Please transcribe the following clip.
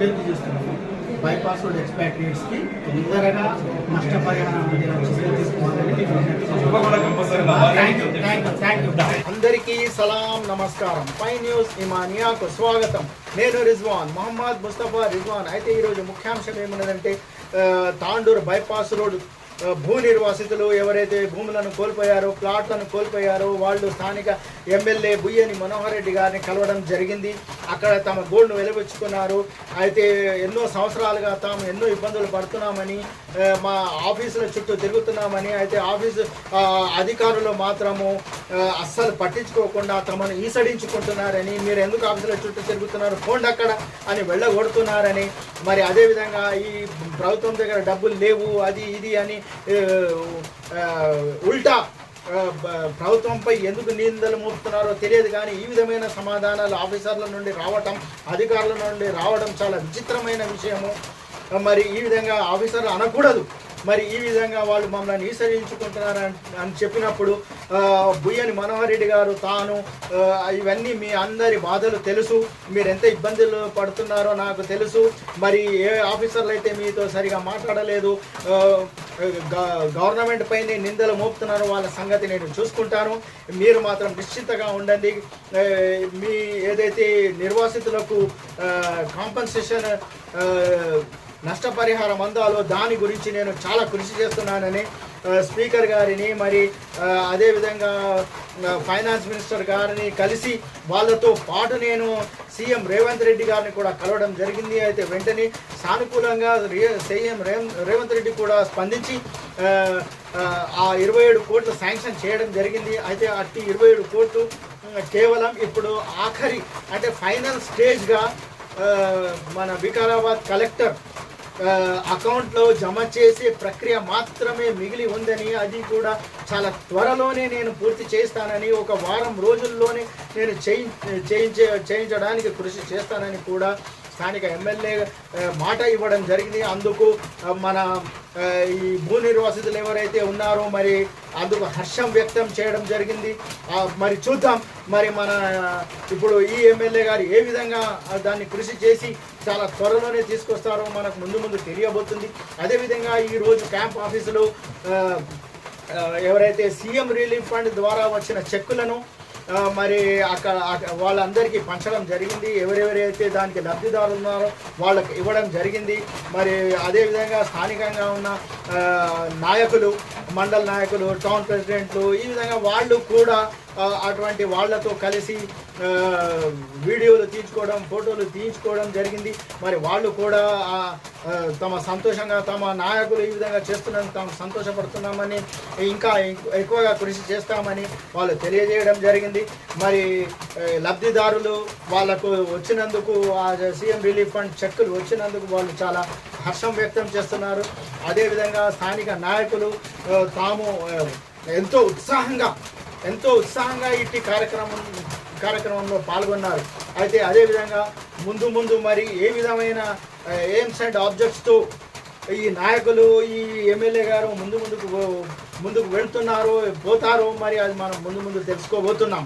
విజ్ఞప్తి చేస్తున్నాము bypass road ఎక్స్పాట్రియేట్స్కి తొందరగా నష్టపరిహారం. అందరికీ సలాం నమస్కారం. పై న్యూస్ ఇమానియాకు స్వాగతం. నేను రిజ్వాన్ మొహమ్మద్ ముస్తఫా రిజ్వాన్. అయితే ఈరోజు ముఖ్యాంశం ఏమున్నదంటే తాండూరు బైపాస్ రోడ్ భూ నిర్వాసితులు ఎవరైతే భూములను కోల్పోయారో ప్లాట్లను కోల్పోయారో వాళ్ళు స్థానిక ఎమ్మెల్యే బుయ్యని మనోహర్ రెడ్డి గారిని కలవడం జరిగింది. అక్కడ తమ గోల్డ్ను వెలువెచ్చుకున్నారు అయితే ఎన్నో సంవత్సరాలుగా తాము ఎన్నో ఇబ్బందులు పడుతున్నామని మా ఆఫీసుల చుట్టూ తిరుగుతున్నామని అయితే ఆఫీసు అధికారులు మాత్రము అస్సలు పట్టించుకోకుండా తమను ఈసడించుకుంటున్నారని మీరు ఎందుకు ఆఫీసుల చుట్టూ తిరుగుతున్నారు పోండి అక్కడ అని వెళ్ళగొడుతున్నారని మరి అదేవిధంగా ఈ ప్రభుత్వం దగ్గర డబ్బులు లేవు అది ఇది అని ఉల్టా ప్రభుత్వంపై ఎందుకు నిందలు మోపుతున్నారో తెలియదు కానీ ఈ విధమైన సమాధానాలు ఆఫీసర్ల నుండి రావటం అధికారుల నుండి రావడం చాలా విచిత్రమైన విషయము. మరి ఈ విధంగా ఆఫీసర్లు అనకూడదు. మరి ఈ విధంగా వాళ్ళు మమ్మల్ని ఈసరించుకుంటున్నారు అని- చెప్పినప్పుడు బుయ్యని మనోహర్ రెడ్డి గారు తాను ఇవన్నీ మీ అందరి బాధలు తెలుసు. మీరు ఎంత ఇబ్బందులు పడుతున్నారో నాకు తెలుసు. మరి ఏ ఆఫీసర్లు అయితే మీతో సరిగా మాట్లాడలేదు గ- గవర్నమెంట్ పైనే నిందలు మోపుతున్నారో వాళ్ళ సంగతి నేను చూసుకుంటాను. మీరు మాత్రం నిశ్చింతగా ఉండండి. మీ ఏదైతే నిర్వాసితులకు కాంపన్సేషన్ నష్టపరిహారం అందాలో దాని గురించి నేను చాలా కృషి చేస్తున్నానని స్పీకర్ గారిని మరి అదేవిధంగా ఫైనాన్స్ మినిస్టర్ గారిని కలిసి వాళ్ళతో పాటు నేను సీఎం రేవంత్ రెడ్డి గారిని కూడా కలవడం జరిగింది. అయితే వెంటనే సానుకూలంగా సీఎం రేవం- రేవంత్ రెడ్డి కూడా స్పందించి ఆ, ఇరవై ఏడు కోట్లు శాంక్షన్ చేయడం జరిగింది. అయితే అట్టి ఇరవై ఏడు కోట్లు కేవలం ఇప్పుడు ఆఖరి అంటే ఫైనల్ స్టేజ్గా మన వికారాబాద్ కలెక్టర్ అకౌంట్లో జమ చేసే ప్రక్రియ మాత్రమే మిగిలి ఉందని అది కూడా చాలా త్వరలోనే నేను పూర్తి చేస్తానని ఒక వారం రోజుల్లోనే నేను చేయి చేయించే చేయించడానికి కృషి చేస్తానని కూడా స్థానిక ఎమ్మెల్యే మాట ఇవ్వడం జరిగింది. అందుకు మన ఈ భూ నిర్వాసితులు ఎవరైతే ఉన్నారో మరి అందుకు హర్షం వ్యక్తం చేయడం జరిగింది. మరి చూద్దాం. మరి మన ఇప్పుడు ఈ ఎమ్మెల్యే గారు ఏ విధంగా దాన్ని కృషి చేసి చాలా త్వరలోనే తీసుకొస్తారో మనకు ముందు ముందు తెలియబోతుంది. అదేవిధంగా ఈరోజు క్యాంప్ ఆఫీసులో ఎవరైతే సీఎం రిలీఫ్ ఫండ్ ద్వారా వచ్చిన చెక్కులను మరి అక్కడ వాళ్ళందరికీ పంచడం జరిగింది. ఎవరెవరైతే దానికి లబ్ధిదారులు ఉన్నారో వాళ్ళకి ఇవ్వడం జరిగింది. మరి అదేవిధంగా స్థానికంగా ఉన్న నాయకులు మండల నాయకులు టౌన్ ప్రెసిడెంట్లు ఈ విధంగా వాళ్ళు కూడా అటువంటి వాళ్ళతో కలిసి వీడియోలు తీయించుకోవడం ఫోటోలు తీయించుకోవడం జరిగింది. మరి వాళ్ళు కూడా తమ సంతోషంగా తమ నాయకులు ఈ విధంగా చేస్తున్నందుకు తాము సంతోషపడుతున్నామని ఇంకా ఎక్కువగా కృషి చేస్తామని వాళ్ళు తెలియజేయడం జరిగింది. మరి లబ్ధిదారులు వాళ్ళకు వచ్చినందుకు ఆ సీఎం రిలీఫ్ ఫండ్ చెక్కులు వచ్చినందుకు వాళ్ళు చాలా హర్షం వ్యక్తం చేస్తున్నారు. అదేవిధంగా స్థానిక నాయకులు తాము ఎంతో ఉత్సాహంగా ఎంతో ఉత్సాహంగా ఇట్టి కార్యక్రమం కార్యక్రమంలో పాల్గొన్నారు. అయితే అదేవిధంగా ముందు ముందు మరి ఏ విధమైన ఎయిమ్స్ అండ్ ఆబ్జెక్ట్స్తో ఈ నాయకులు ఈ ఎమ్మెల్యే గారు ముందు ముందుకు ముందుకు వెళ్తున్నారో పోతారో మరి అది మనం ముందు ముందు తెలుసుకోబోతున్నాం.